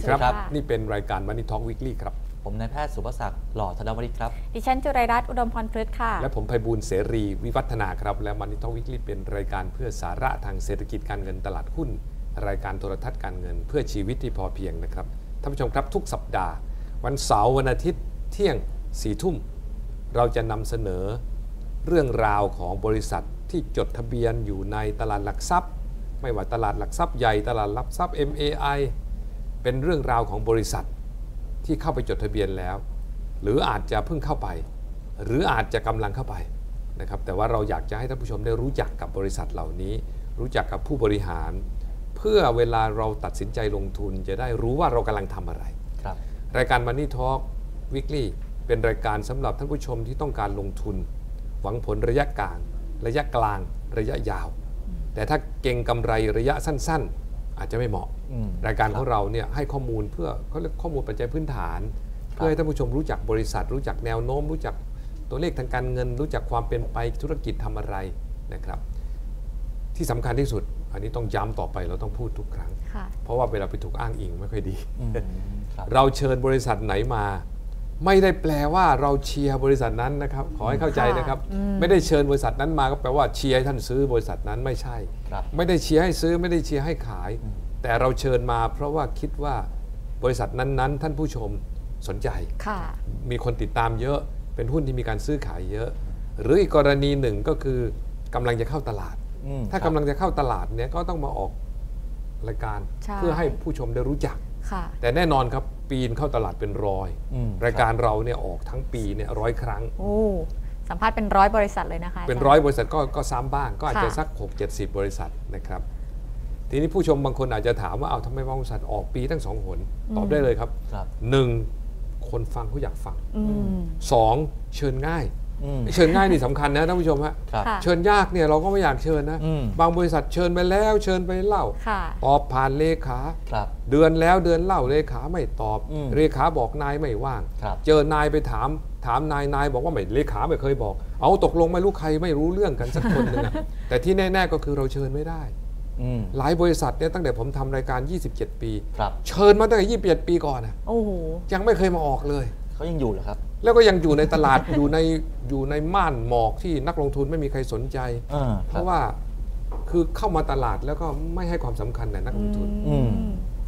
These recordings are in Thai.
วัสดีครับสวัสดีครับ นี่เป็นรายการ Money Talk Weekly ครับ ผมนายแพทย์สุภศักดิ์หล่อธนวริศครับ ดิฉันจุไรรัตน์อุดมพรพฤกษ์ค่ะ และผมไพบูลย์เสรีวิวัฒนาครับ และ Money Talk Weekly เป็นรายการเพื่อสาระทางเศรษฐกิจการเงินตลาดหุ้น รายการโทรทัศน์การเงินเพื่อชีวิตที่พอเพียงนะครับท่านผู้ชมครับทุกสัปดาห์ วันเสาร์วันอาทิตย์เที่ยงสี่ทุ่ม เราจะนำเสนอเรื่องราวของบริษัทที่จดทะเบียนอยู่ในตลาดหลักทรัพย์ ไม่ว่าตลาดหลักทรัพย์ใหญ่ตลาดหลักทรัพย์ MAI เป็นเรื่องราวของบริษัทที่เข้าไปจดทะเบียนแล้ว หรืออาจจะเพิ่งเข้าไป หรืออาจจะกำลังเข้าไปนะครับแต่ว่าเราอยากจะให้ท่านผู้ชมได้รู้จักกับบริษัทเหล่านี้ รู้จักกับผู้บริหาร เพื่อเวลาเราตัดสินใจลงทุนจะได้รู้ว่าเรากำลังทำอะไรครับรายการ Money Talk Weekly เป็นรายการสำหรับท่านผู้ชมที่ต้องการลงทุน หวังผลระยะกลาง ระยะกลาง ระยะยาว แต่ถ้าเก่งกำไรระยะสั้น ๆ อาจจะไม่เหมาะอืมรายการของเราเนี่ยให้ข้อมูลเพื่อเขาเรียกข้อมูลปัจจัยพื้นฐาน เพื่อให้ท่านผู้ชมรู้จักบริษัท รู้จักแนวโน้ม รู้จักตัวเลขทางการเงิน รู้จักความเป็นไปธุรกิจทำอะไรนะครับ ที่สำคัญที่สุด อันนี้ต้องย้ำต่อไปเราต้องพูดทุกครั้งค่ะเพราะว่าเวลาไปถูกอ้างอิงไม่ค่อยดีอืมครับเราเชิญบริษัทไหนมา ไม่ได้แปลว่าเราเชียร์บริษัทนั้นนะครับ ขอให้เข้าใจนะครับ ไม่ได้เชิญบริษัทนั้นมาก็แปลว่าเชียร์ให้ท่านซื้อบริษัทนั้นไม่ใช่ครับไม่ได้เชียร์ให้ซื้อไม่ได้เชียร์ให้ขาย แต่เราเชิญมา เพราะว่าคิดว่าบริษัทนั้นๆ ท่านผู้ชมสนใจค่ะมีคนติดตามเยอะเป็นหุ้นที่มีการซื้อขายเยอะ หรืออีกกรณีหนึ่งก็คือกำลังจะเข้าตลาดอืมถ้ากำลังจะเข้าตลาดเนี่ยก็ต้องมาออกรายการใช่เพื่อให้ผู้ชมได้รู้จักค่ะแต่แน่นอนครับ ปีนเข้าตลาดเป็นร้อยอืมรายการเราเนี่ยออกทั้งปีเนี่ยร้อยครั้ง โอ้สัมภาษณ์เป็นร้อยบริษัทเลยนะคะเป็นาจาร้อยบริษัทก็ก็ซ้ำบ้าง ก็อาจจะค่ะสัก 6 7 0 บริษัทนะครับ ทีนี้ผู้ชมบางคนอาจจะถามว่าเอาทำไมบางบริษัทออกปีตั้งสองหนตอบได้เลยครับครับ หนึ่งคนฟังเขาอยากฟังอืม สองเชิญง่ายอืม เชิญง่ายนี่สำคัญนะท่านผู้ชมฮะครับค่ะเชิญยากเนี่ยเราก็ไม่อยากเชิญนะอืมบางบริษัทเชิญไปแล้วเชิญไปเล่าค่ะตอบผ่านเลขาครับเดือนแล้วเดือนเล่าเลขาไม่ตอบอืมเลขาบอกนายไม่ว่างครับเจอนายไปถามถามนายนายบอกว่าไม่เลขาไม่เคยบอก เอาตกลงไม่รู้ใครไม่รู้เรื่องกันสักคนหนึงอะแต่ที่แน่ๆก็คือเราเชิญไม่ได้อืมหลายบริษัทเนี่ยตั้งแต่ผมทำรายการ 27 ปีครับเชิญมาตั้งแต่ 27 ปีก่อนนะโอ้โหยังไม่เคยมาออกเลย เขายังอยู่เหรอครับ แล้วก็ยังอยู่ในตลาด อยู่ในอยู่ในม่านหมอกที่นักลงทุนไม่มีใครสนใจเออเพคบราะว่าคือเข้ามาตลาดแล้วก็ไม่ให้ความสำคัญในนักลงทุน อืม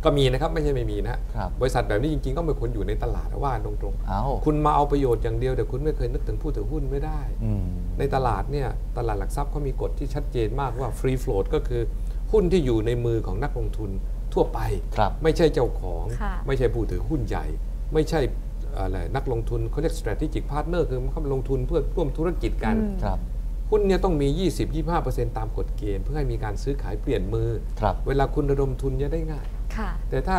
ก็มีนะครับไม่ใช่ไม่มีนะครับ บริษัทแบบนี้จริงๆ ก็ไม่ควรอยู่ในตลาดนะว่าตรงเอ้าๆ คุณมาเอาประโยชน์อย่างเดียวแต่คุณไม่เคยนึกถึงผู้ถือหุ้นไม่ได้ อืม ในตลาดเนี่ยตลาดหลักทรัพย์เขามีกฎที่ชัดเจนมากว่า free float ก็คือหุ้นที่อยู่ในมือของนักลงทุนทั่วไป ครับ ไม่ใช่เจ้าของ ค่ะ ไม่ใช่ผู้ถือหุ้นใหญ่ ไม่ใช่ อะไรนักลงทุนเขาเรียก strategic partner คือเขาลงทุนเพื่อร่วมธุรกิจกันอืมครับหุ้นเนี่ยต้องมี 20-25%ตามกฎเกณฑ์ เพื่อให้มีการซื้อขายเปลี่ยนมือ ครับเวลาคุณระดมทุนจะได้ง่าย ค่ะ แต่ถ้า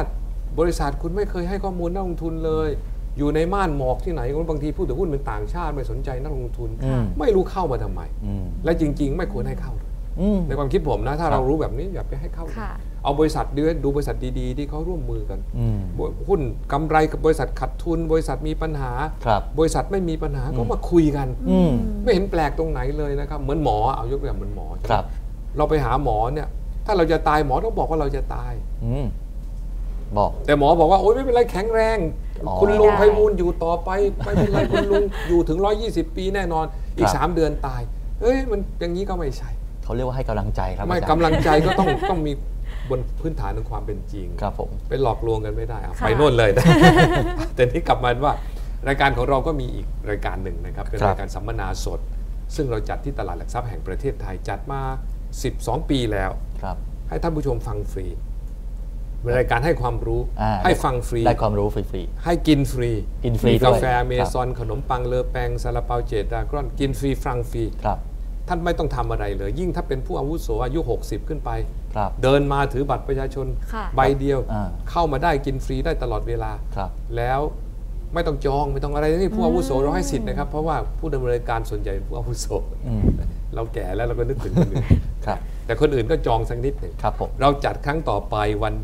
บริษัทคุณไม่เคยให้ข้อมูลนักลงทุนเลย อยู่ในม่านหมอกที่ไหนก็บางทีผู้ถือหุ้นเป็นต่างชาติไม่สนใจนักลงทุน อืม ไม่รู้เข้ามาทำไม อืมและจริง ๆ ไม่ควรให้เข้าเลยอืม ในความคิดผมนะ ถ้าครับเรารู้แบบนี้อย่าไปให้เข้าเลยค่ะ เอาบริษัทดูดูบริษัทดีๆ ที่เขาร่วมมือกันอืมหุ้นกำไรกับบริษัทขาดทุน บริษัทมีปัญหาครับบริษัทไม่มีปัญหาก็มาคุยกันอืมไม่เห็นแปลกตรงไหนเลยนะครับเหมือนหมอเอายกตัวอย่างเหมือนหมอครับ เราไปหาหมอเนี่ย ถ้าเราจะตายหมอต้องบอกว่าเราจะตายอืมบอกแต่หมอบอกว่าโอ๊ยไม่เป็นไรแข็งแรงอ๋อคุณลุงไม่ได้ไพบูลย์อยู่ต่อไปไม่เป็นไรคุณลุงอยู่ถึง 120 ปีแน่นอนอีกครับ3เดือนตายเอ้ยมันอย่างนี้ก็ไม่ใช่เขาเรียกว่าให้กำลังใจครับไม่อาจารย์กำลังใจก็ต้องต้องมี บนพื้นฐานของความเป็นจริงครับผมไปหลอกลวงกันไม่ได้อะค่ะไปโน่นเลยนะแต่ที่กลับมาว่ารายการของเราก็มีอีกรายการหนึ่งนะครับ เป็นครับรายการสัมมนาสด ซึ่งเราจัดที่ตลาดหลักทรัพย์แห่งประเทศไทยจัดมา 12 ปีแล้วครับ ให้ท่านผู้ชมฟังฟรีเป็นรายการให้ความรู้อ่าให้ฟังฟรีได้ความรู้ฟรีให้กินฟรีกินฟรีมีด้วยกาแฟเมซอนขนมปังเลอแปงซาลาเปาเจดากรอนกินฟรีฟังฟรีๆครับท่านไม่ต้องทำอะไรเลย ยิ่งถ้าเป็นผู้อาวุโสอายุ 60 ขึ้นไป ครับเดินมาถือบัตรประชาชนค่ะใบเดียว อ่าเข้ามาได้กินฟรีได้ตลอดเวลา ครับ แล้วไม่ต้องจองไม่ต้องอะไรนี่ผู้อาวุโสเราให้สิทธิ์นะครับ เพราะว่าผู้ดำเนินการส่วนใหญ่เป็นผู้อาวุโสอืมเราแก่แล้วเราก็นึกถึงคนอื่นครับ แต่คนอื่นก็จองสักนิดหนึ่งครับผมเราจัดครั้งต่อไปวัน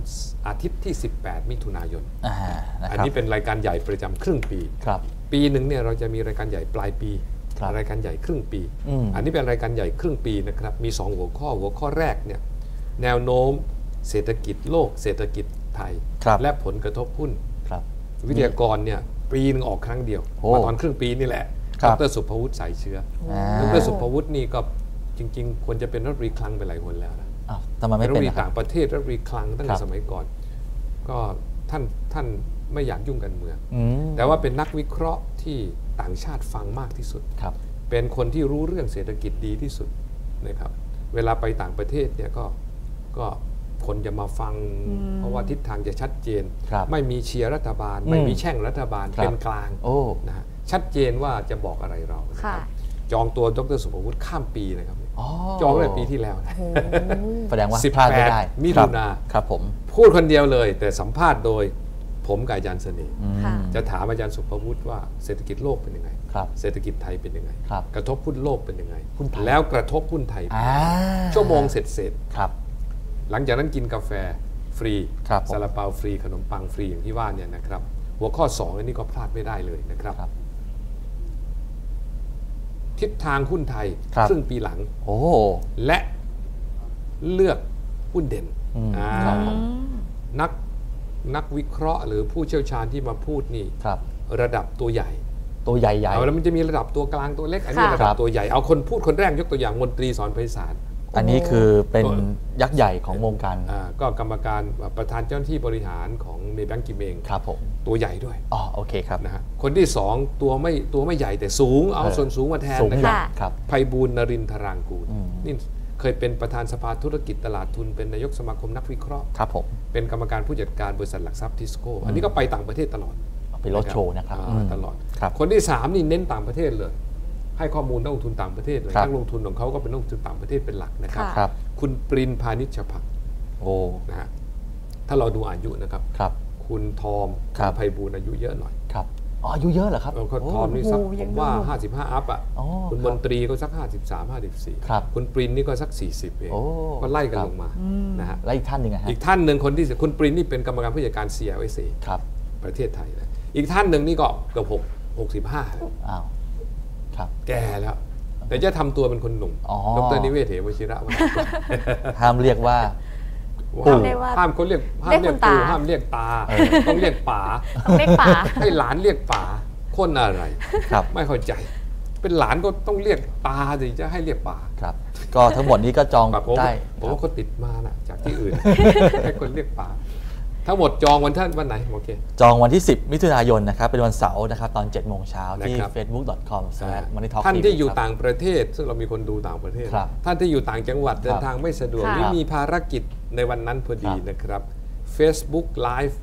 อาทิตย์ที่ 18 มิถุนายน อ่านะอันครับนี้เป็นรายการใหญ่ประจำครึ่งปี ครับ ปีหนึ่งเนี่ยเราจะมีรายการใหญ่ปลายปีครับรายการใหญ่ครึ่งปีอืม นนี้เป็นรายการใหญ่ครึ่งปีนะครับมี 2 หัวข้อหัวข้อแรกเนี่ย แนวโน้ม เศรษฐกิจโลก เศรษฐกิจไทยครับและผลกระทบหุ้นครับวิทยากรเนี่ยปีนึงออกครั้งเดียวโอ้มาตอนครึ่งปีนี่แหละครัดบรสุภวุฒิสายเชื้ออ่าดรสุภวุฒินี่ก็จริง ๆ ควรจะเป็นรัฐมนตรีคลังไปหลายคนแล้วนะอ้าวทำไมไม่รัฐมเป็นนตรีนะครัต่าบงประเทศรัฐมนตรีคลังตั้งครัแต่บสมัยก่อน ก็ท่านท่านไม่อยากยุ่งกันเมืองอืมแต่ว่าเป็นนักวิเคราะห์ที่ต่างชาติฟังมากที่สุดครับเป็นคนที่รู้เรื่องเศรษฐกิจดีที่สุดนะครับ เวลาไปต่างประเทศเนี่ยก็ ก็คนจะมาฟัง เพราะว่าทิศทางจะชัดเจนครับไม่มีเชียร์รัฐบาลอืมไม่มีแช่งรัฐบาลครับเป็นกลางโอ้นะฮะชัดเจนว่าจะบอกอะไรเรานะคค่ะรับจองตัวดรสุภวุฒิข้ามปีนะครับอ๋อจองตั้งแต่ปีที่แล้วนะโอ้แสดงว่า18พลาดไม่ได้มิถุนาครับครับผม พูดคนเดียวเลย แต่สัมภาษณ์โดยผมกับอาจารย์เสน่ห์อืมค่ะจะถามอาจารย์สุภวุฒิว่าเศรษฐกิจโลกเป็นยังไงครับเศรษฐกิจไทยเป็นยังไงครับกระทบหุ้นโลกเป็นยังไงหุ้นไทยแล้วกระทบหุ้นไทยเป็นอ่ายังไงชั่วโมงเสร็จเสร็จครับๆ หลังจากนั้นกินกาแฟฟรีครับผมซาลาเปาฟรีขนมปังฟรีอย่างที่ว่าเนี่ยนะครับ หัวข้อ 2 อันนี้ก็พลาดไม่ได้เลยนะครับ ครับทิศทางหุ้นไทยครับครึ่งปีหลังโอ้ และเลือกหุ้นเด่นอืมอ่าครับอืมนักนักวิเคราะห์หรือผู้เชี่ยวชาญที่มาพูดนี่ ครับ ระดับตัวใหญ่ตัวใหญ่ เอาแล้วมันจะมีระดับตัวกลางตัวเล็ก อันนี้ค่ะ ระดับตัวใหญ่เอาคนพูดคนแรกยกตัวอย่างมนตรีสอนไพศาลๆ อันนี้คือเป็นตัวยักษ์ใหญ่ของวงการอ่าก็กรรมการประธานเจ้าหน้าที่บริหารของเมแบงกิมเองครับผมตัวใหญ่ด้วยอ๋อโอเคครับนะฮะคนที่สองตัวไม่ตัวไม่ใหญ่แต่สูงเอาเออส่วนสูงมาแทนสูงนะใหคญ่รับครับไพบูลย์นรินทรางกูลอืมนี่เคยเป็นประธานสภาธุรกิจตลาดทุนเป็นนายกสมาคมนักวิเคราะห์ครับผมเป็นกรรมการผู้จัดการบริษัทหลักทรัพย์ทิสโก้อันนี้ก็ไปต่างประเทศตลอดเอาไปรถโชว์นะครับอ่ามตลอดครับคนที่สามนี่เน้นต่างประเทศเลย ให้ข้อมูลนักลงทุนต่างประเทศเลยครับ นักลงทุนของเขาก็เป็นนักลงทุนต่างประเทศเป็นหลักนะครับ ค่ะ ครับคุณปรินพานิชพักดิ์โอ้นะฮะถ้าเราดูอายุนะครับ ครับ คุณทอมครับ ไพบูลย์อายุเยอะหน่อยครับอ๋ออายุเยอะเหรอครับเออคุณโอ้ทอมนี่สักโอ้โหผยังมว่าดู55 อัพอะอ๋อคุณคมรับนตรีก็สัก 53 54 ครับคุณปรินนี่ก็สัก 40เองโอ้ก็ไล่กันครับ ลงมานะฮะและอีกท่านหนึ่งอะฮะอีกท่านหนึ่งคนที่สิคุณปรินนี่เป็นกรรมการผู้จัดการ CLSA ครับประเทศไทยนะอีกท่านหนึ่งนี่ก็เกือบ6 65แล้ว อ้าว ครับแก่แล้วแต่จะทำตัวเป็นคนหนุ่มอ๋อดรนิเวศเหวชิระวงศ์ห้ามเรียกว่าห้ามเรียกว่าห้ามเขาเรียกห้ามเรียกเรียกคุณตาปู่ห้ามเรียกตาต้องเรียกป๋าต้องเรียกป๋าให้หลานเรียกป๋าคนอะไรครับไม่เข้าใจ เป็นหลานก็ต้องเรียกตาสิจะให้เรียกป๋าครับ ก็ทั้งหมดนี้ก็จองแบบผมได้ผมครัว่าบเขาติดมานะจากที่อื่นให้คนเรียกป๋า ทั้งหมดจองวันท่านวันไหนโอเคจองวันที่ 10 มิถุนายนนะครับเป็นวันเสาร์นะครับตอน7โมงเช้าที่นะครับ facebook.com/moneytalk ท่านที่อยู่ต่างประเทศซึ่งเรามีคนดูต่างประเทศครับท่านที่อยู่ต่างจังหวัดเดินทางไม่สะดวกค่ะหรือมีภารกิจในวันนั้นพอดีครับนะครับ Facebook Live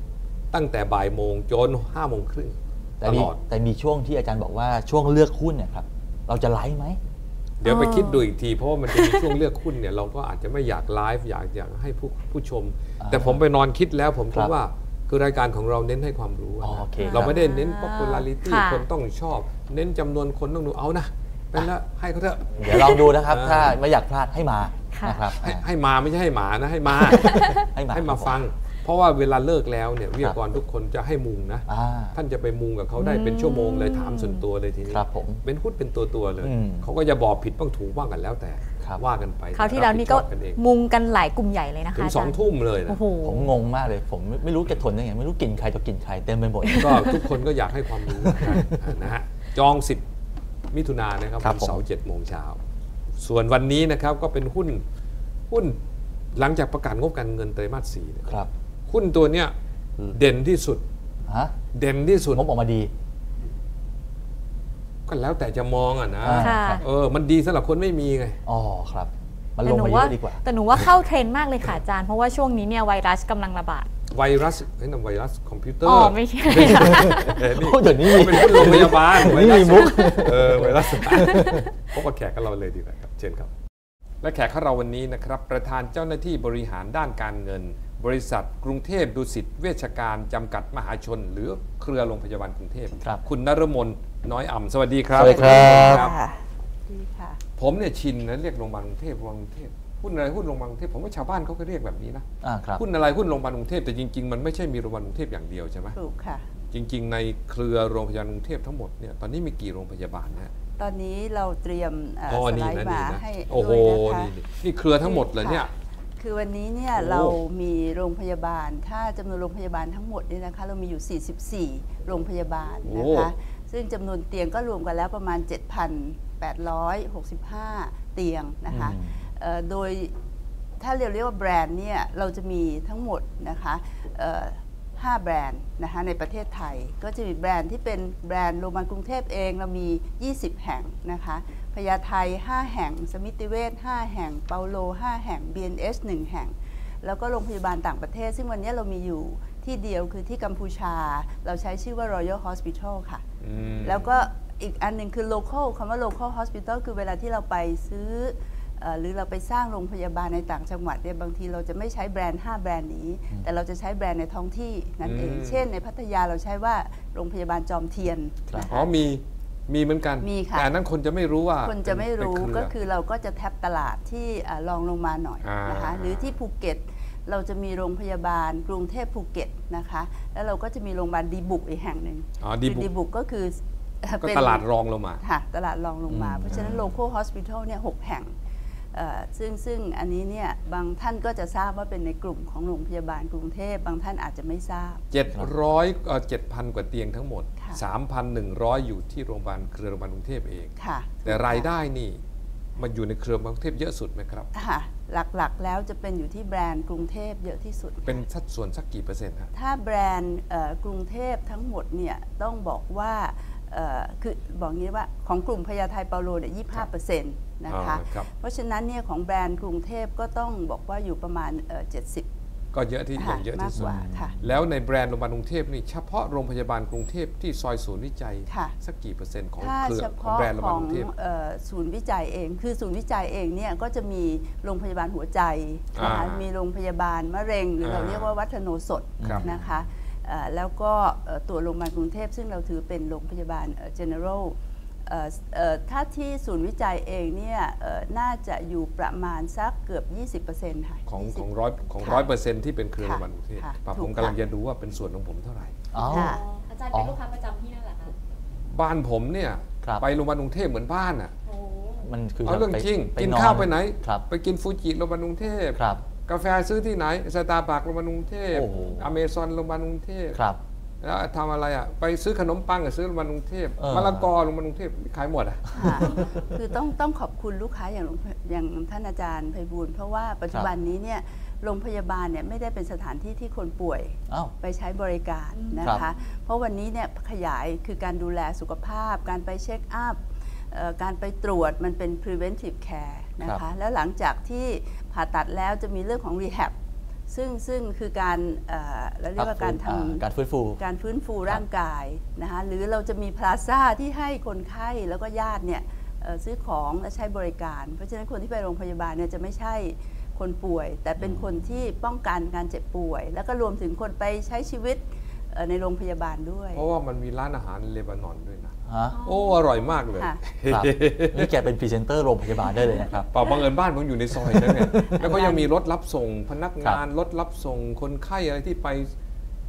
ตั้งแต่บ่ายโมงจนห้าโมงครึ่งแต่ตมีลอดแต่มีช่วงที่อาจารย์บอกว่าช่วงเลือกหุ้นเนี่ยครับเราจะไลฟ์ไหม เดี๋ยวไปอ๋อคิดดูอีกทีเพราะว่ามันจะมีช่วงเลือกหุ้นเนี่ยเราก็อาจจะไม่อยากไลฟ์อยากอยากให้ผู้ผู้ชมอ่าแต่ผมไปนอนคิดแล้วผมครัคิดบว่าคือรายการของเราเน้นให้ความรู้อะอ๋อนะโอเคเราไม่ได้เน้นอ่า popularity ค่ะคนต้องชอบ เน้นจำนวนคนต้องดูเอานะเป็นละให้เขาเถอะเดี๋ยวลองดูนะครับอ่าถ้าไม่อยากพลาดให้มาค่ะนะครับให้อ่าให้มาไม่ใช่ให้หมานะให้มาให้มาให้มาครับฟัง เพราะว่าเวลาเลิกแล้วเนี่ยวิทยากรทุกคนจะให้มุงนะอ่าท่านจะไปมุงกับเขาได้เป็นชั่วโมงเลยถามส่วนตัวเลยทีนี้ครับผมเป็นหุ้นเป็นตัวตัวๆเลยอืมเขาก็จะบอกผิดบ้างถูกบ้างกันแล้วแต่ครับว่ากันไปคราวที่แล้วนี่ก็รับผิดชอบกันเองมุงกันหลายกลุ่มใหญ่เลยนะคะถึงอาสจาองรย์ทุ่มเลยนะโอ้โหผมงงมากเลย ผมไม่ไม่รู้จะทนได้ไงไม่รู้กลิ่นใครต่อกลิ่นใครเต็มไปหมดก็ทุกคนก็อยากให้ความรู้กันนะฮะจอง 10 มิถุนายนนะครับครับวันเสาผมร์เจ็ดโมงเช้าส่วนวันนี้นะครับก็เป็นหุ้นหุ้นหลังจากประกาศงบการเงินไตรมาสสี่เนี่ยครับ หุ้นตัวเนี้ยอืมเด่นที่สุด ฮะเด่นที่สุดงบออกมาดี ก็แล้วแต่จะมองอะนะอ่าค่ะครับเออ มันดีสำหรับคนไม่มีไง อ๋อครับ มันแต่ลงหนูมาเยว่าอะดีกว่า แต่หนูว่าเข้าเทรนด์มากเลยค่ะอาจารย์ เพราะว่าช่วงนี้เนี่ยไวรัสกำลังระบาด ไวรัสเฮ้ยนั่นไวรัสคอมพิวเตอร์อ๋อไม่ใช่ เออนี่โอ้เดี๋ยวนี้มี เป็นหุ้นโรงพยาบาลเดี๋ยวนี้มีมุกเออไวรัสพบกับแขกกับเราเลยดีกว่าครับ เชิญครับ และแขกของเราวันนี้นะครับ ประธานเจ้าหน้าที่บริหารด้านการเงิน บริษัทกรุงเทพดุสิตเวชการจำกัดมหาชน หรือเครือโรงพยาบาลกรุงเทพครับคุณนรมนน้อยอ่ำสวัสดีครับสวัสดีครับ ณนมนค่ะดีค่ะ ผมเนี่ยชินนะเรียกโรงพยาบาลกรุงเทพโรงพยาบาลกรุงเทพหุ้นอะไรหุ้นโรงพยาบาลกรุงเทพผมว่าชาวบ้านเขาก็เรียกแบบนี้นะอ่าครับหุ้นอะไรหุ้นโรงพยาบาลกรุงเทพแต่จริงๆมันไม่ใช่มีโรงพยาบาลกรุงเทพอย่างเดียวใช่ไหมถูกค่ะ จริง ๆ ในเครือโรงพยาบาลกรุงเทพทั้งหมดเนี่ยตอนนี้มีกี่โรงพยาบาลนะฮะตอนนี้เราเตรียมเอ่ออ๋อสไลนี่ด์นะมานี่นะให้โอ้โหด้วยนะคะ นี่นี่นี่เครือทั้งหมดเลยเนี่ยคื อวันนี้เนี่ยโอ้เรามีโรงพยาบาล ถ้าจำนวนโรงพยาบาลทั้งหมดเนี่ยนะคะ เรามีอยู่ 44 โรงพยาบาลนะคะ ซึ่งจำนวนเตียงก็รวมกันแล้วประมาณ 7,865 เตียงนะคะอืมเอ่อโดยถ้าเรียกเรียกว่าแบรนด์เนี่ยเราจะมีทั้งหมดนะคะเอ่อห้าแบรนด์นะคะในประเทศไทย ก็จะมีแบรนด์ที่เป็นแบรนด์โรงพยาบาลกรุงเทพเองเรามี 20 แห่งนะคะ พญาไท5 แห่ง สมิติเวช5แห่ง เปาโล 5 แห่ง BNH 1แห่ง แล้วก็โรงพยาบาลต่างประเทศ ซึ่งวันนี้เรามีอยู่ที่เดียวคือที่กัมพูชา เราใช้ชื่อว่า Royal Hospital ค่ะอืมแล้วก็อีกอันหนึ่งคือ local คำว่า local hospital คือเวลาที่เราไปซื้อเอ่อหรือเราไปสร้างโรงพยาบาลในต่างจังหวัดเนี่ยบางทีเราจะไม่ใช้แบรนด์ 5 แบรนด์นี้ แต่เราจะใช้แบรนด์ในท้องที่นั่นเองอืมเช่น ในพัทยาเราใช้ว่าโรงพยาบาลจอมเทียนครับนะอ๋อคะมี มีเหมือนกัน มีค่ะ แต่อันนั้นคนจะไม่รู้ว่า คนจะไม่รู้เป็นก็เรือคือเราก็จะแท็บตลาดที่อ่าลองลงมาหน่อยอ่านนะคะ หรือที่ภูเก็ตเราจะมีโรงพยาบาลกรุงเทพภูเก็ตนะคะ แล้วเราก็จะมีโรงพยาบาลดีบุกอีกแห่งหนึ่งอ๋อดีคือบุกดีบุกก็คือเอ่อก็เป็นตลาดรองลงมาค่ะตลาดรองลงมาอืมเพราะฉะนั้น local hospital เนี่ยหกแห่งเอ่อ ซึ่งซึ่งอันนี้เนี่ยบางท่านก็จะทราบว่าเป็นในกลุ่มของโรงพยาบาลกรุงเทพบางท่านอาจจะไม่ทราบ 700เอ่อ7,000 กว่าเตียงทั้งหมด ค่ะ 3,100 อยู่ที่โรงพยาบาลเครือโรงพยาบาลกรุงเทพเอง ค่ะแต่รายได้นี่มันอยู่ในเครือโรงพยาบาลกรุงเทพเยอะสุดไหมครับ ค่ะหลักๆแล้วจะเป็นอยู่ที่แบรนด์กรุงเทพเยอะที่สุด เป็นสัดส่วนสักกี่เปอร์เซ็นต์ฮะ ถ้าแบรนด์เอ่อกรุงเทพทั้งหมดเนี่ยต้องบอกว่าเอ่อ คือบอกงี้ว่าของกลุ่มพญาไทเปาโลเนี่ยยี่ห้าเปอร์เซ็นต์นะคะอ่าครับเพราะฉะนั้นเนี่ยของแบรนด์กรุงเทพก็ต้องบอกว่าอยู่ประมาณเจ็ดสิบก็เยอะที่อย่างเยอะมากที่สุกดว่าค่ะแล้วในแบรนด์โรงพยาบาลกรุงเทพนี่เฉพาะโรงพยาบาลกรุงเทพที่ซอยศูนย์วิจัยค่ะสักกี่เปอร์เซ็นต์ของถ้าเครือเฉของพาะแบรนด์โรงพขยาบาอลงกรุงเทพเอ่อศูนย์วิจัยเอง คือศูนย์วิจัยเองเนี่ยก็จะมีโรงพยาบาลหัวใจนะคะอ่ามีมีโรงพยาบาลมะเร็งหรือเราอ่าเรียกว่าวัฒโนสดครับนะคะเอ่อ แล้วก็เอ่อตัวโรงพยาบาลกรุงเทพ ซึ่งเราถือเป็นโรงพยาบาลเอ่อ general เอ่อเอ่อถ้าที่ศูนย์วิจัยเองเนี่ยเอ่อน่าจะอยู่ประมาณสักเกือบ 20%ค่ะของ20ของร้อยของค่ะร้อยเปอร์เซ็นต์ที่เป็นเครือโรงพยาบาลกรุงเทพค่ะป่ะถูกผมกำลังค่ะจะดูว่าเป็นส่วนของผมเท่าไหร่อ๋อค่ะอาจารย์เป็นลูกค้าประจำที่นั่นเหรอคะบ้านผมเนี่ยครับไปโรงพยาบาลกรุงเทพเหมือนบ้านอะโอ้มันคือเอาเรื่องไปจริงไปกินอข้าวไปไหนครับไปกินฟูจิโรงพยาบาลกรุงเทพครับ กาแฟซื้อที่ไหนสตาร์บัคโรงพยาบาลกรุงเทพโอ้โห อเมซอนโรงพยาบาลกรุงเทพครับ แล้วทำอะไรอะไปซื้อขนมปังกับซื้อโรงพยาบาลกรุงเทพเออ มะละกอโรงพยาบาลกรุงเทพขายหมดอะ ค่ะคือต้องต้องขอบคุณลูกค้าอย่างโรงอย่างท่านอาจารย์ไพบูลย์เพราะว่าปัจจุบันนี้เนี่ยโรงพยาบาลเนี่ยไม่ได้เป็นสถานที่ที่คนป่วยอ้าว ไปใช้บริการนะครัคะ บเพราะวันนี้เนี่ยขยายคือการดูแลสุขภาพ การไปเช็คอัพเอ่อการไปตรวจมันเป็น preventive care นะคะแล้วหลังจากที่ ผ่าตัดแล้วจะมีเรื่องของ rehab ซึ่งซึ่งคือการเอ่อเราเรียกว่าการทอ่การฟื้นฟูำการฟื้นฟูร่างกายนะคะหรือเราจะมีพลาซ่าที่ให้คนไข้แล้วก็ญาติเนี่ยเอ่อซื้อของและใช้บริการ เพราะฉะนั้นคนที่ไปโรงพยาบาลเนี่ยจะไม่ใช่คนป่วย แต่เป็นคนที่ป้องกันการเจ็บป่วย แล้วก็รวมถึงคนไปใช้ชีวิตเอ่อในโรงพยาบาลด้วย เพราะว่ามันมีร้านอาหารเลบานอนด้วยนะ ฮะโอ้ อร่อยมากเลยค่ะ ครับนี่แกเป็นพรีเซนเตอร์โรงพยาบาลได้เลยนะครับ เปล่าบังเอิญบ้านผมอยู่ในซอยนั่นไงแล้วก็ยังมีรถรับส่งพนักงานรถรับส่งคนไข้อะไรที่ไป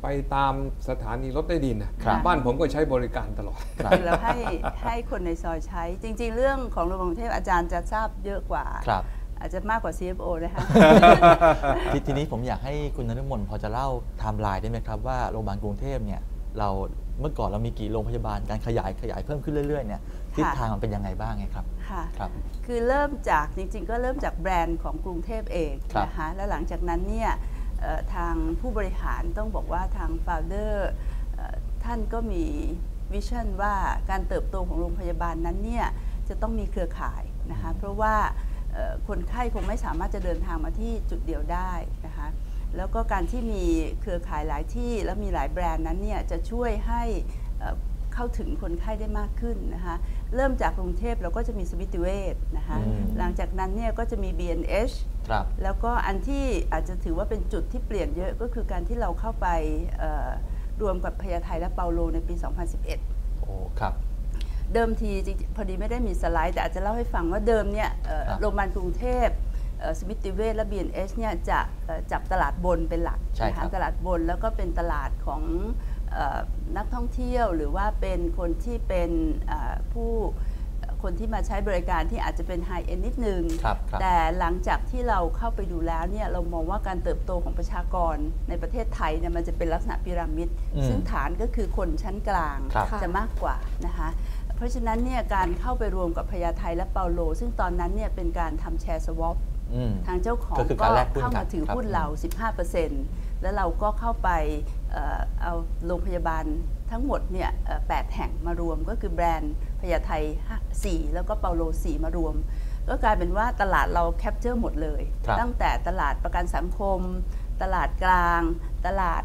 ไปตามสถานีรถใต้ดินนะครับ บ้านผมก็ใช้บริการตลอด ครับคือเราให้ให้คนในซอยใช้ จริง ๆ เรื่องของโรงพยาบาลกรุงเทพอาจารย์จะทราบเยอะกว่า ครับ อาจจะมากกว่า CFO นะคะ ทีทีนี้ผมอยากให้คุณนฤมลพอจะเล่าไทม์ไลน์ได้ไหมครับว่าโรงพยาบาลกรุงเทพเนี่ยเรา เมื่อก่อนเรามีกี่โรงพยาบาลการขยายขยายเพิ่มขึ้นเรื่อยๆเนี่ยทิศทางมันเป็นยังไงบ้างไงครับค่ะครับคือเริ่มจากจริงๆ ก็เริ่มจากแบรนด์ของกรุงเทพเองครับนะคะแล้วหลังจากนั้นเนี่ยเอ่อทางผู้บริหารต้องบอกว่าทางโฟลเดอร์ท่านก็มีวิชั่นว่าการเติบโตของโรงพยาบาลนั้นเนี่ยจะต้องมีเครือข่ายนะคะเพราะว่าเอ่อคนไข้คงไม่สามารถจะเดินทางมาที่จุดเดียวได้นะคะ แล้วก็การที่มีเครือข่ายหลายที่แล้วมีหลายแบรนด์นั้นเนี่ยจะช่วยให้เอ่อเข้าถึงคนไข้ได้มากขึ้นนะคะเริ่มจากกรุงเทพเราก็จะมีสมิติเวชนะคะอืมหลังจากนั้นเนี่ยก็จะมี BNH ครับแล้วก็อันที่อาจจะถือว่าเป็นจุดที่เปลี่ยนเยอะก็คือการที่เราเข้าไปเอ่อรวมกับพญาไทและเปาโลในปี 2011 โอ้ครับเดิมทีจริงๆพอดีไม่ได้มีสไลด์แต่อาจจะเล่าให้ฟังว่าเดิมเนี่ยเอ่อครับโรงพยาบาลกรุงเทพเอ่อ สมิติเวชและ BNH เนี่ยจะเอ่อจับตลาดบนเป็นหลักใช่นะครัคะบตลาดบนแล้วก็เป็นตลาดของเอ่อนักท่องเที่ยวหรือว่าเป็นคนที่เป็นเอ่อผู้คนที่มาใช้บริการที่อาจจะเป็นไฮเอ็นนิดนึงครับครับแต่หลังจากที่เราเข้าไปดูแล้วเนี่ยเรามองว่าการเติบโตของประชากรในประเทศไทยเนี่ยมันจะเป็นลักษณะพีระมิดอืมซึ่งฐานก็คือคนชั้นกลางครับจะมากกว่านะคะเพราะฉะนั้นเนี่ยการเข้าไปรวมกับพญาไทและเปาโล ซึ่งตอนนั้นเนี่ยเป็นการทำแชร์สวอปอืม ทางเจ้าของก็คือก็การแลกหุ้นเข้ากัมานถือครับหุ้นเรา 15%แล้วเราก็เข้าไปเอ่อเอาโรงพยาบาลทั้งหมดเนี่ยเอ่อ8แห่งมารวมก็คือแบรนด์พญาไท4แล้วก็เปาโล 4 มารวม ก็กลายเป็นว่าตลาดเราแคปเจอร์หมดเลยครับตั้งแต่ตลาดประกันสังคม ตลาดกลาง ตลาด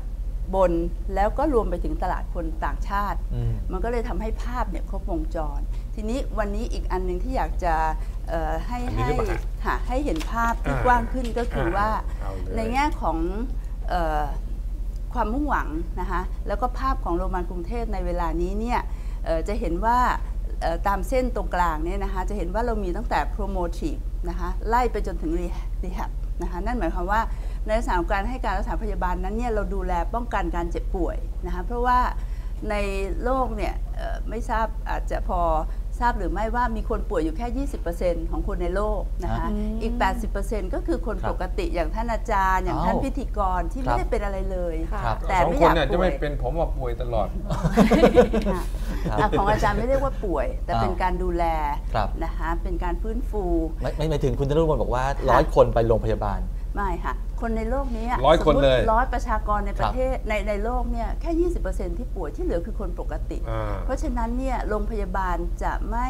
บน แล้วก็รวมไปถึงตลาดคนต่างชาติอืมมันก็เลยทำให้ภาพเนี่ยครบวงจร ทีนี้วันนี้อีกอันหนึ่งที่อยากจะเอ่อ ให้อันนี้ให้หรือเปล่าฮะค่ะให้เห็นภาพที่อ่ากว้างขึ้นก็คือว่าเอาเลยในแง่ของเออความมุ่งหวังนะคะแล้วก็ภาพของโรงพยาบาลกรุงเทพในเวลานี้เนี่ยเอ่อจะเห็นว่าเอ่อตามเส้นตรงกลางเนี่ยนะคะจะเห็นว่าเรามีตั้งแต่ promotive นะคะไล่ไปจนถึง rehab นะคะนั่นหมายความว่าในลักษณะของการให้การรักษาพยาบาลนั้นเนี่ยเราดูแลป้องกันการเจ็บป่วยนะคะเพราะว่าในโลกเนี่ยเอ่อไม่ทราบอาจจะพอ ทราบหรือไม่ว่ามีคนป่วยอยู่แค่ 20%ของคนในโลกนะคะอืมอีก 80%ก็คือคนครับปกติอย่างท่านอาจารย์ อย่างท่านอ้าวพิธีกรที่ครัไม่บได้เป็นอะไรเลยค่ะครับแต่สองไม่คอนยากเนี่ยจะป่วไม่ยเป็นผมว่าป่วยตลอดค่ะครับอะของอาจารย์ไม่เรียกว่าป่วย แต่อ้าวเป็นการดูแลครับนะคะเป็นการฟื้นฟู ไม่ไม่ไม่ถึงคุณธนรุมนบอกว่าร้อยคนไปโรงพยาบาล ไม่ค่ะ คนในโลกนี้ร้อยคนเลยร้อยประชากรในปครัระบเทศในในโลกเนี่ยแค่ 20%ที่ป่วยที่เหลือคือคนปกติอ่าเพราะฉะนั้นเนี่ยโรงพยาบาลจะไม่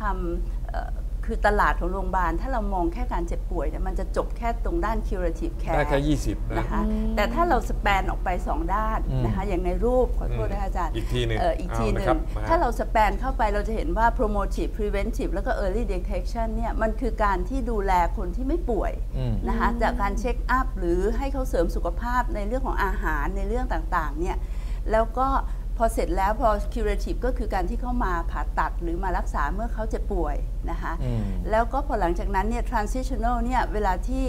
ทำเอ่อ คือตลาดของโรงพยาบาล ถ้าเรามองแค่การเจ็บป่วยเนี่ยมันจะจบแค่ตรงด้าน curative care ได้แค่ 20 นะนะคะอืมแต่ถ้าเราสแปนออกไป 2 ด้านอืมนะคะอย่างในรูปขอโทษนะคะอาจารย์อีกทีหนึ่งเอีกทีหนึ่เอางนะครับมาถ้าเราสแปนเข้าไปเราจะเห็นว่า promotive preventive แล้วก็ early detection เนี่ยมันคือการที่ดูแลคนที่ไม่ป่วยอืม นะคะจากการเช็คอัพหรือให้เขาเสริมสุขภาพในเรื่องของอาหารในเรื่องต่างๆเนี่ยแล้วก็พ อเสร็จแล้วพอ curative ก็คือการที่เข้ามาผ่าตัดหรือมารักษาเมื่อเขาเจ็บป่วยนะคะอืมแล้วก็พอหลังจากนั้นเนี่ย transitional เนี่ยเวลาที่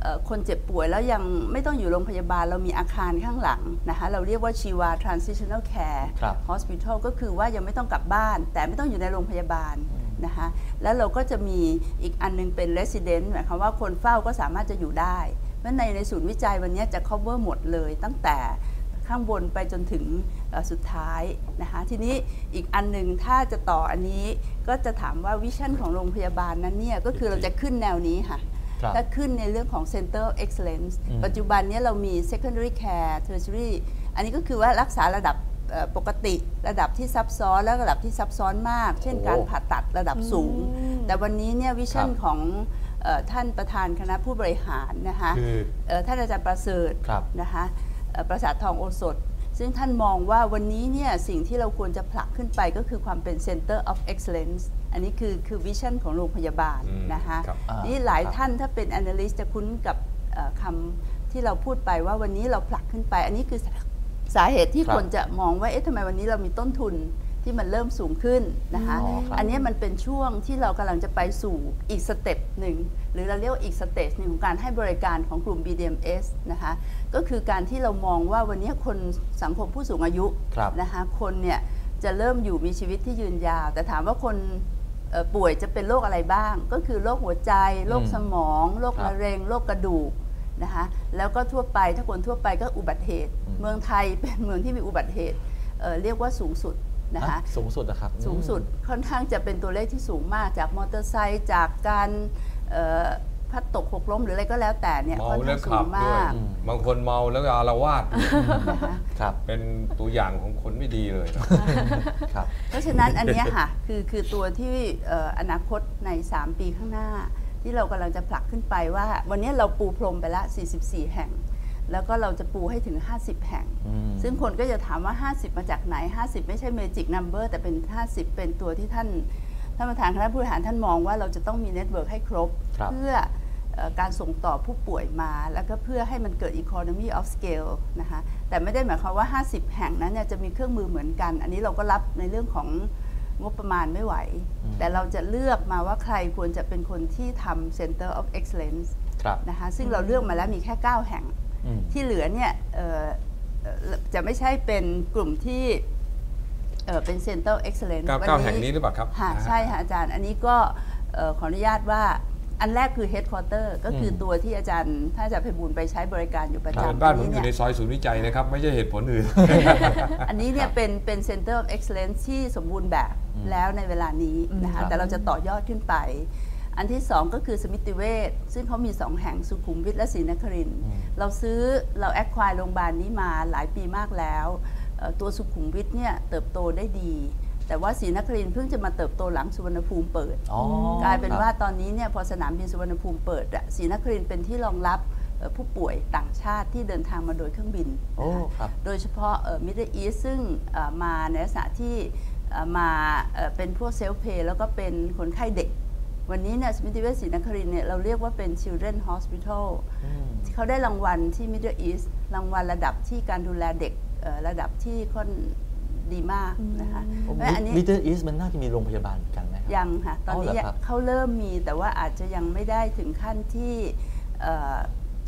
เอ่อคนเจ็บป่วยแล้วยังไม่ต้องอยู่โรงพยาบาลเรามีอาคารข้างหลังนะคะเราเรียกว่าชีวา transitional care ครับ hospital ก็คือว่ายังไม่ต้องกลับบ้าน แต่ไม่ต้องอยู่ในโรงพยาบาลนะคะแล้วเราก็จะมีอีกอันนึงเป็น resident หมายความว่าคนเฝ้าก็สามารถจะอยู่ได้เพราะในในศูนย์วิจัยวันนี้จะ cover หมดเลยตั้งแต่ ข้างบนไปจนถึงเอ่อสุดท้ายนะคะทีนี้อีกอันหนึงถ้าจะต่ออันนี้ก็จะถามว่าวิชั่นของโรงพยาบาลนั้นเนี่ยก็คือเราจะขึ้นแนวนี้ค่ะครับถ้าขึ้นในเรื่องของ Center of Excellence อืมปัจจุบันเนี้เรามี Secondary Care Tertiary อันนี้ก็คือว่ารักษาระดับเอ่อปกติระดับที่ซับซ้อนและระดับที่ซับซ้อนมาก เช่นโอ้การผ่าตัดระดับสูงอืมแต่วันนี้เนี่ยวิชั่นครับของเอ่อท่านประธานคณะผู้บริหารนะคะคือเอ่อท่านอาจารย์ประเสริฐครับนะคะเอ่อ ประสาททองโอสถ ซึ่งท่านมองว่าวันนี้เนี่ยสิ่งที่เราควรจะผลักขึ้นไปก็คือความเป็น Center of Excellence อันนี้คือคือวิชั่นของโรงพยาบาลอืมนะคะครับอ่านี่หลายครับท่านถ้าเป็น analyst จะคุ้นกับเอ่อคำที่เราพูดไปว่าวันนี้เราผลักขึ้นไป อันนี้คือสาเหตุที่ครับคนจะมองว่าเอ๊ะทำไมวันนี้เรามีต้นทุน ที่มันเริ่มสูงขึ้นนะคะอ๋อครับอันนี้มันเป็นช่วงที่เรากำลังจะไปสู่อีกสเต็ปหนึ่งหรือเราเรียกว่าอีกสเตจหนึ่งของการให้บริการของกลุ่ม BDMS นะคะ ก็คือการที่เรามองว่าวันนี้คนสังคมผู้สูงอายุครับนะคะคนเนี่ยจะเริ่มอยู่มีชีวิตที่ยืนยาว แต่ถามว่าคนเอ่อป่วยจะเป็นโรคอะไรบ้าง ก็คือโรคหัวใจโรคอืมสมองโรคครับมะเร็งโรคกระดูกนะคะแล้วก็ทั่วไปถ้าคนทั่วไปก็อุบัติเหตุอืมเมืองไทยเป็นเมืองที่มีอุบัติเหตุเอ่อเรียกว่าสูงสุด นะคะอะสูงสุดนะครับสูงสุดค่อนข้างจะเป็นตัวเลขที่สูงมากจากมอเตอร์ไซค์จากการเอ่อพัดตกหกล้มหรืออะไรก็แล้วแต่เนี่ยเมาค่อนแล้ข้าวงสูขับงด้วมายกบางคนเมาแล้วก็อารวาสด้วยนะคะครับเป็นตัวอย่างของคนไม่ดีเลยนะครับเพราะฉะนั้นอันเนี้ยค่ะคือคือตัวที่เอ่ออนาคตใน 3 ปีข้างหน้า ที่เรากำลังจะผลักขึ้นไปว่า วันนี้เราปูพรมไปละ 44 แห่ง แล้วก็เราจะปูให้ถึง 50 แห่งอืมซึ่งคนก็จะถามว่า 50 มาจากไหน 50 ไม่ใช่เมจิกนัมเบอร์แต่เป็น 50 เป็นตัวที่ท่านท่านประธานคณะผู้บริหารท่านมองว่าเราจะต้องมีเน็ตเวิร์กให้ครบครับเพื่อเอ่อการส่งต่อผู้ป่วยมา แล้วก็เพื่อให้มันเกิด economy of scale นะคะแต่ไม่ได้หมายความว่า 50 แห่งนั้นเนี่ยจะมีเครื่องมือเหมือนกัน อันนี้เราก็รับในเรื่องของงบประมาณไม่ไหวอืมแต่เราจะเลือกมาว่าใครควรจะเป็นคนที่ทำ center of excellence ครับนะคะซึ่งเราเลือกมาแล้วมีแค่ 9 แห่งอืม ที่เหลือเนี่ยเอ่อเอ่อจะไม่ใช่เป็นกลุ่มที่เอ่อเป็น Center of Excellence เก้าวัเก้าแห่งนี้หรือเปล่าครับค่ะอ่าใช่ค่ะอาจารย์ อันนี้ก็เอ่อขออนุญาตว่าอันแรกคือ Headquarter ก็คืออมตัวที่อาจารย์ ถ้าอาจารย์ไพบูลย์ไปใช้บริการอยู่ประเปิดจำบ้านผมอัอยู่ในเยซอยศูนย์วิจัยนะครับ ไม่ใช่เหตุผลอื่น อันนี้เนี่ยเป็นเป็น Center of Excellence ที่สมบูรณ์แบบแล้วในเวลานี้นะครัคะบแต่เราจะต่อยอดขึ้นไป อันที่ 2 ก็คือสมิติเวชซึ่งเขามี 2 แห่งสุขุมวิทและศรีนครินทร์เราซื้อเราแอคควายโรงพยาบาลนี้มาหลายปีมากแล้วเอ่อตัวสุขุมวิทเนี่ยเติบโตได้ดี แต่ว่าศรีนครินทร์เพิ่งจะมาเติบโตหลังสุวรรณภูมิเปิดอ๋อกลายเป็นครับว่าตอนนี้เนี่ยพอสนามบินสุวรรณภูมิเปิดอะศรีนครินทร์เป็นที่รองรับเอ่อผู้ป่วยต่างชาติที่เดินทางมาโดยเครื่องบินโอ้นะคะครับโดยเฉพาะมิดเดิลอีสซึ่งเอ่อมาในลักษณะที่เอ่อมาเอ่อเป็นพวกเซลฟ์เพย์แล้วก็เป็นคนไข้เด็ก วันนี้เนี่ยสมิติเวชศรีนครินทร์เนี่ยเราเรียกว่าเป็น Children Hospital อืมเขาได้รางวัลที่ Middle East รางวัลระดับที่การดูแลเด็กเอ่อระดับที่ค่อนดีมากนะคะเพราะฉะนั้นอันนี้มิดเดิลอีสมันน่าจะมีโรงพยาบาลเหมือนกันไหมครับยังค่ะ ตอนอ๋อเหรนี้อครับเขาเริ่มมีแต่ว่าอาจจะยังไม่ได้ถึงขั้นที่เอ่อ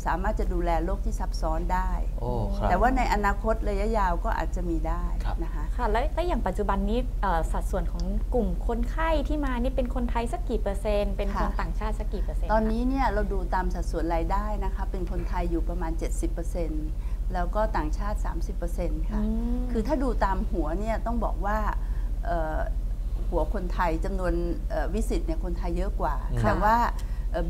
สามารถจะดูแลโรคที่ซับซ้อนได้ โอ้ครับ แต่ว่าในอนาคตระยะยาวก็อาจจะมีได้ครับ นะคะ ค่ะแล้วแล้วอย่างปัจจุบันนี้เอ่อสัดส่วนของกลุ่มคนไข้ที่มานี่เป็นคนไทยสักกี่เปอร์เซ็นต์เป็นคนค่ะ ต่างชาติสักกี่เปอร์เซ็นต์ตอนคะนี้เนี่ยเราดูตามสัดส่วนรายได้นะคะ เป็นคนไทยอยู่ประมาณ 70%แล้วก็ต่างชาติ 30%ค่ะอืมคือถ้าดูตามหัวเนี่ยต้องบอกว่าเอ่อหัวคนไทยจำนวนเอ่อวิสิตเนี่ยคนไทยเยอะกว่า ค่ะ แต่ว่า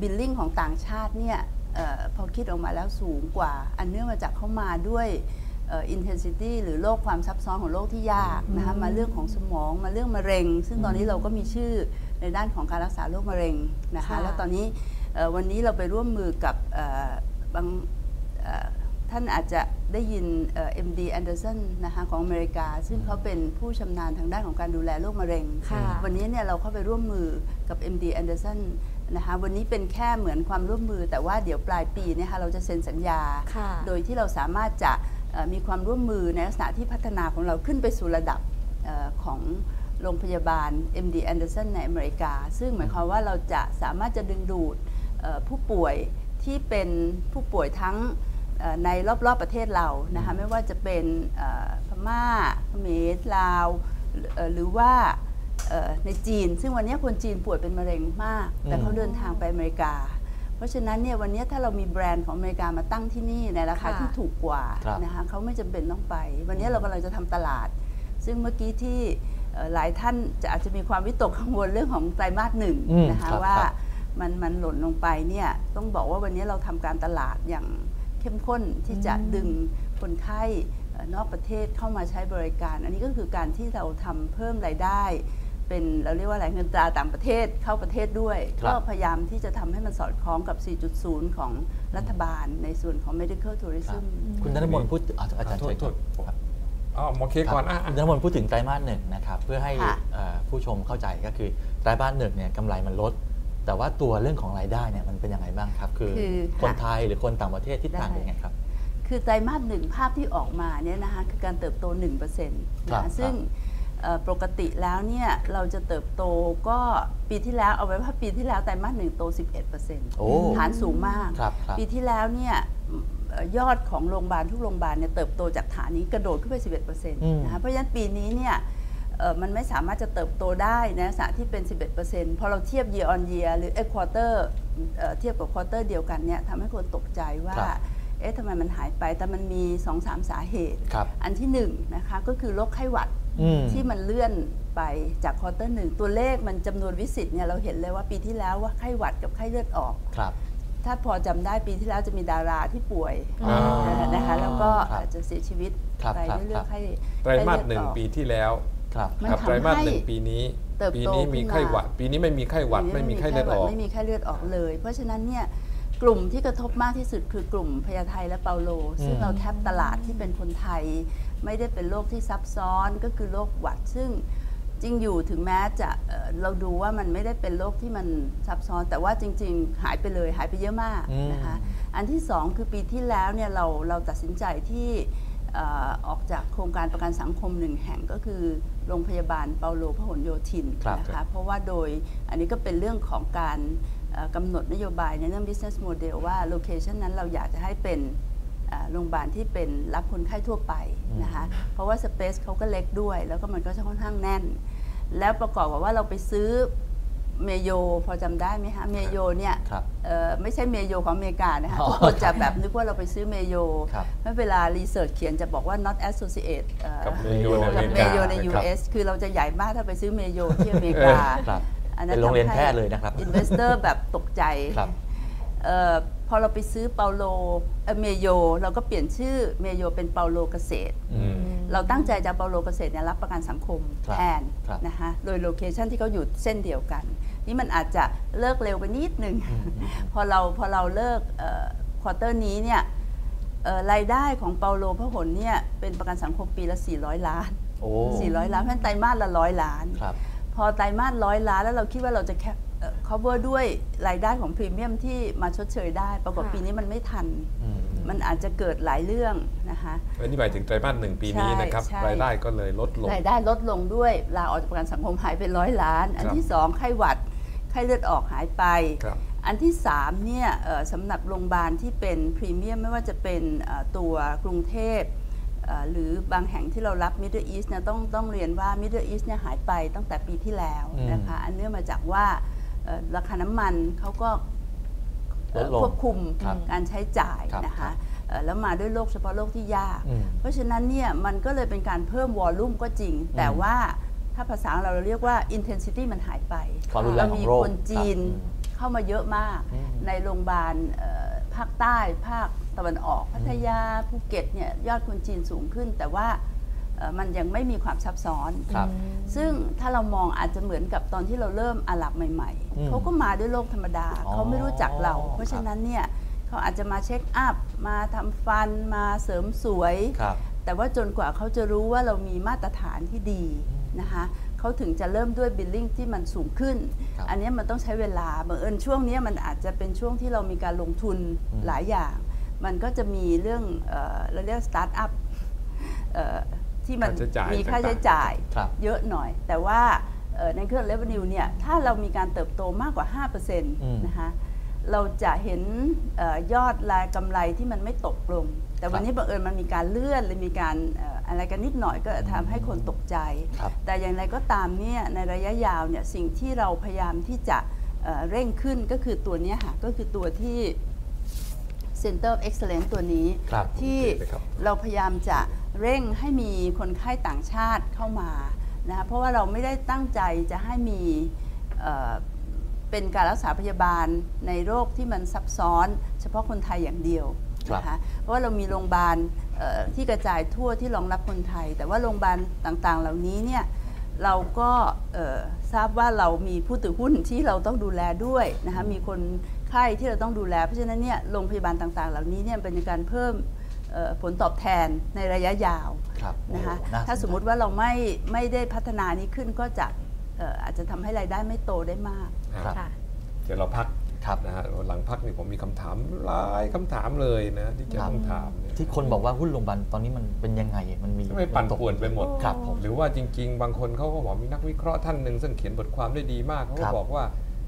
บิลลิ่งของต่างชาติเนี่ยเอ อพอคิดออกมาแล้วสูงกว่า อันเนื่องมาจากเข้ามาด้วยอินเทนซิตี้หรือโรคความซับซ้อนของโรคที่ยากนะคะมาเรื่องของสมองมาเรื่องมะเร็ง ซึ่งตอนนี้เราก็มีชื่อในด้านของการรักษาโรคมะเร็งนะคะค่ะแล้วตอนนี้เอ่อวันนี้เราไปร่วมมือกับเอ่อบางเอ่อท่านอาจจะได้ยินเอ่อ MD Anderson นะคะของอเมริกา ซึ่งเขาเป็นผู้ชำนาญทางด้านของการดูแลโรคมะเร็งค่ะวันนี้เนี่ยเราเข้าไปร่วมมือกับ MD Anderson นะคะวันนี้เป็นแค่เหมือนความร่วมมือ แต่ว่าเดี๋ยวปลายปีเนี่ยค่ะเราจะเซ็นสัญญาค่ะโดยที่เราสามารถจะเอ่อมีความร่วมมือในลักษณะที่พัฒนาของเราขึ้นไปสู่ระดับเออของโรงพยาบาล MD Anderson ในอเมริกา ซึ่งหมายความว่าเราจะสามารถจะดึงดูดเอ่อผู้ป่วยที่เป็นผู้ป่วยทั้งเอ่อในรอบๆประเทศเรานะคะไม่ว่าจะเป็นเอ่อพม่าเขมรลาวเอ่อหรือว่าเอ่อ ในจีน ซึ่งวันนี้คนจีนป่วยเป็นมะเร็งมาก แต่เขาเดินทางไปอเมริกา เพราะฉะนั้นเนี่ยวันนี้ถ้าเรามีแบรนด์ของอเมริกามาตั้งที่นี่ในราคาค่ะที่ถูกกว่าครับนะคะเขาไม่จำเป็นต้องไป วันนี้เรากำลังจะทำตลาด ซึ่งเมื่อกี้ที่เอ่อหลายท่านจะอาจจะมีความวิตกกังวลเรื่องของไตรมาสหนึ่งอืมนะคะครับว่าครับมันมันหล่นลงไปเนี่ยต้องบอกว่าวันนี้เราทำการตลาดอย่างเข้มข้นที่จะดึงคนไข้เอ่อนอกประเทศเข้ามาใช้บริการ อันนี้ก็คือการที่เราทำเพิ่มรายได้ เป็นเราเรียกว่าอะไรเงินตราต่างประเทศเข้าประเทศด้วย ครับ ก็พยายามที่จะทำให้มันสอดคล้องกับ 4.0 ของรัฐบาลในส่วนของ medical ครับ tourism คุณธนมนต์พูดอาอาจารย์โทษเชิญโทษครับ อ๋อหมอเคก่อนอะ คุณธนมนต์พูดถึงไตรมาสหนึ่งนะครับเพื่อให้ค่ะเอ่อผู้ชมเข้าใจก็คือไตรมาสหนึ่งเนี่ยกำไรมันลด แต่ว่าตัวเรื่องของรายได้เนี่ยมันเป็นยังไงบ้างครับ คือคือคนค่ะไทยหรือคนต่างประเทศที่ต่างได้ เป็นยังไงครับ คือไตรมาสหนึ่งภาพที่ออกมาเนี่ยนะคะคือการเติบโต1%นครับะซึ่งเอ่อ ปกติแล้วเนี่ยเราจะเติบโตก็ปีที่แล้วเอาไว้ว่าปีที่แล้วไตรมาสหนึ่งโต 11%โอ้ฐานสูงมากครับครับปีที่แล้วเนี่ยเอ่อยอดของโรงพยาบาลทุกโรงพยาบาลเนี่ยเติบโตจากฐานนี้กระโดดขึ้นไป 11%นะคะเพราะฉะนั้นปีนี้เนี่ยเอ่อมันไม่สามารถจะเติบโตได้ในลักษณะที่เป็น 11%พอเราเทียบ year on year หรือ a quarter เอ่อเทียบกับ quarter เดียวกันเนี่ยทำให้คนตกใจว่าครับเอ๊ะทำไมมันหายไป แต่มันมี 2-3 สาเหตุครับอันที่หนึ่งนะคะก็คือโรคไข้หวัดอืม ที่มันเลื่อนไปจากควอเตอร์หนึ่งตัวเลขมันจำนวนวิสิตเนี่ยเราเห็นเลยว่าปีที่แล้วว่าไข้หวัดกับไข้เลือดออกครับ ถ้าพอจำได้ปีที่แล้วจะมีดาราที่ป่วยอ๋อนะคะแล้วก็ครับอาจจะเสียชีวิตครับไปครับด้วยเรื่องไข้ไตรมาสไข้หเลืนึ่องดออกปีที่แล้วครับมันกับทำไตรมาสให้หนึ่งปีนี้เติบโตปีนี้มีขึ้นมาไข้หวัด ปีนี้ไม่มีไข้หวัดไม่มีไข้เลือดออกไม่มีไข้เลือดออกเลย เพราะฉะนั้นเนี่ยกลุ่มที่กระทบมากที่สุดคือกลุ่มพญาไทและเปาโล ซึ่งอืมเราแทบตลาดที่เป็นคนไทย ไม่ได้เป็นโรคที่ซับซ้อนก็คือโรคหวัดซึ่งจริงอยู่ถึงแม้จะเอ่อเราดูว่ามันไม่ได้เป็นโรคที่มันซับซ้อน แต่ว่าจริง ๆ หายไปเลยหายไปเยอะมากอืมนะคะอันที่สองคือปีที่แล้วเนี่ยเราเราตัดสินใจที่เอ่อออกจากโครงการประกันสังคมหนึ่งแห่งก็คือโรงพยาบาลเปาโลพหลโยธินครับนะคะเพราะว่าโดยอันนี้ก็เป็นเรื่องของการเอ่อกำหนดนโยบายในเรื่อง business model ว่าโลเคชันนั้นเราอยากจะให้เป็นอ่า โรงพยาบาลที่เป็นรับคนไข้ทั่วไปนะคะเพราะว่าสเปซเขาก็เล็กด้วย แล้วก็มันก็จะค่อนข้างแน่น แล้วประกอบกับว่าเราไปซื้อเมโยพอจำได้ไหมคะเมโยเนี่ยครับเอ่อไม่ใช่เมโยของอเมริกานะคะอ๋อทุกคนจะแบบนึกว่าเราไปซื้อเมโยครับเมื่อเวลารีเสิร์ชเขียนจะบอกว่า not associate เอ่อกับเมโยในอกับเมเมริกาโยในนะครับ US คือเราจะใหญ่มากถ้าไปซื้อเมโยที่อเมริกาครับอัเป็นโรงเรียนแพทย์เลยนะครับอินเวสเตอร์แบบตกใจครับเอ่อ พอเราไปซื้อเปาโลเอ่อเมโย เราก็เปลี่ยนชื่อเมโยเป็นเปาโลเกษตรอืมเราตั้งใจจะเอาเปาโลเกษตรเนี่ยรับประกันสังคมครับแทนครับนะคะโดยโลเคชันที่เขาอยู่เส้นเดียวกัน นี่มันอาจจะเลิกเร็วไปนิดนึง พอเราพอเราเลิกควอเตอร์นี้เนี่ยเอ่อรายได้ของเปาโลพหลเนี่ยเป็นประกันสังคมปีละ 400 ล้านโอ้400 ล้านเพราะฉะนั้นไตรมาสละร้อยล้านครับพอไตรมาสร้อยล้านแล้วเราคิดว่าเราจะแค่เอ่อ cover ด้วยรายได้ของพรีเมียมที่มาชดเชยได้ ปรากฏค่ะปีนี้มันไม่ทันอืมมันอาจจะเกิดหลายเรื่องนะคะอันนี้หมายถึงไตรมาสหนึ่งปีนี้นะครับใช่ใช่รายได้ก็เลยลดลง รายได้ลดลงด้วย ลาออกจากประกันสังคมหายไปร้อยล้าน อันครับที่สองไข้หวัด ไข้เลือดออกหายไปครับอันที่สามเนี่ยเอ่อสำหรับโรงพยาบาลที่เป็นพรีเมียมไม่ว่าจะเป็นเอ่อตัวกรุงเทพเอ่อหรือบางแห่งที่เรารับ Middle East เนี่ยต้องต้องเรียนว่า Middle East เนี่ยหายไปตั้งแต่ปีที่แล้วอืมนะคะ อันเนื่องมาจากว่าเอ่อ ราคาน้ำมันเขาก็เอ่อลดลงควบคุมครับการใช้จ่ายครับนะครัคะบเอ่อแล้วมาด้วยโรคเฉพาะโรคที่ยากอืมเพราะฉะนั้นเนี่ยมันก็เลยเป็นการเพิ่มวอลลุ่มก็จริง แต่ว่าถ้าภาษาเราเราเรียกว่า intensity มันหายไปความรุนแรงของมีโรคคนจีนครับเข้ามาเยอะมากอืมในโรงพยาบาลเอ่อภาคใต้ภาคตะวันออกพัทยาภูเก็ตเนี่ยยอดคนจีนสูงขึ้น แต่ว่าเอ่อ มันยังไม่มีความซับซ้อนครับซึ่งถ้าเรามองอาจจะเหมือนกับตอนที่เราเริ่มอาหรับใหม่อืมๆเขาก็มาด้วยโรคธรรมดาอ๋อเขาไม่รู้จักเรา เพครัราะบฉะนั้นเนี่ยเขาอาจจะมาเช็คอัพ มาทำฟัน มาเสริมสวยครับแต่ว่าจนกว่าเขาจะรู้ว่าเรามีมาตรฐานที่ดีนะคะเขาถึงจะเริ่มด้วยบิลลิ่งที่มันสูงขึ้นครับอันนี้มันต้องใช้เวลาบังเอิญช่วงนี้มันอาจจะเป็นช่วงที่เรามีการลงทุนอืมหลายอย่าง มันก็จะมีเรื่องเอ่อเราเรียกสตาร์ทอัพ ที่มันค่าใช้จ่ายมีค่าใช้ต่างๆจ่ายครับเยอะหน่อย แต่ว่าเอ่อในเครื่อง revenue เนี่ยถ้าเรามีการเติบโตมากกว่า 5%นะคะเราจะเห็นเออยอดรายกำไรที่มันไม่ตกลง แต่วันนี้บังเอิญมันมีการเลื่อนหรือมีการเอ่ออะไรกันนิดหน่อยก็ทำให้คนตกใจครับแต่อย่างไรก็ตามเนี่ยในระยะยาวเนี่ยสิ่งที่เราพยายามที่จะเอ่อเร่งขึ้นก็คือตัวเนี้ยค่ะก็คือตัวที่ Center of Excellence ตัวนี้ครับที่โอเคเลยครับเราพยายามจะ เร่งให้มีคนไข้ต่างชาติเข้ามานะคะเพราะว่าเราไม่ได้ตั้งใจจะให้มีเอ่อเป็นการรักษาพยาบาลในโรคที่มันซับซ้อน เฉพาะคนไทยอย่างเดียวนะคะเพราะว่าเรามีโรงพยาบาลเอ่อที่กระจายทั่วที่รองรับคนไทย แต่ว่าโรงพยาบาลต่างๆ เหล่านี้เนี่ยเราก็เอ่อทราบว่าเรามีผู้ถือหุ้นที่เราต้องดูแลด้วยนะคะมีคนไข้ที่เราต้องดูแล เพราะฉะนั้นเนี่ยโรงพยาบาลต่างๆ เหล่านี้เนี่ยเป็นการเพิ่มเอ่อ ผลตอบแทนในระยะยาวครับนะคะโอ้น่ถ้าสมมุติว่าเราไม่ไม่ได้พัฒนานี้ขึ้นก็จะเอ่ออาจจะทำให้รายได้ไม่โตได้มากครับค่ะเดี๋ยวเราพักครับนะฮะหลังพักนี่ผมมีคำถามหลายคำถามเลยนะที่จะครับต้องถามเนี่ยที่คนบอกว่าหุ้นโรงพยาบาลตอนนี้มันเป็นยังไงมันมีทำไมปั่นป่วนไปหมดครับผมหรือว่าจริง ๆ บางคนเขาก็บอกมีนักวิเคราะห์ท่านหนึ่งซึ่งเขียนบทความได้ดีมากเขาคก็รับบอกว่า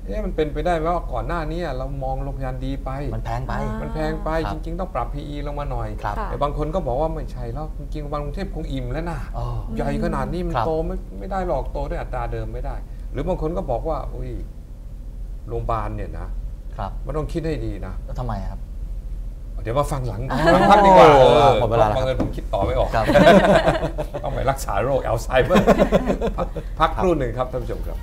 เอ๊ะมันเป็นไปได้ไหมว่าก่อนหน้านี้เรามองโรงพยาบาลดีไป มันแพงไปอ่ามันแพงไปครัจบริง ๆ ต้องปรับ PE ลงมาหน่อยครับค่ะแต่บางคนก็บอกว่าไม่ใช่แล้วจริงๆโรงพยาบาลกรุงเทพคงอิ่มแล้วนะ อ๋อ ใหญ่ขนาดนี้มันครับ โตไม่ไม่ได้หรอกโตด้วยอัตราเดิมไม่ได้ หรือบางคนก็บอกว่าอุ้ยโรงพยาบาลเนี่ยนะครับมันต้องคิดให้ดีนะ แล้วทำไมครับ เดี๋ยวมาฟังหลังพักดีกว่าโอ้เออหมดเวลาแล้วบางเอิญผมคิดต่อไม่ออก ครับ ต้องไปรักษาโรคอัลไซเมอร์พักพักครู่หนึ่งครับท่านผู้ชมครับ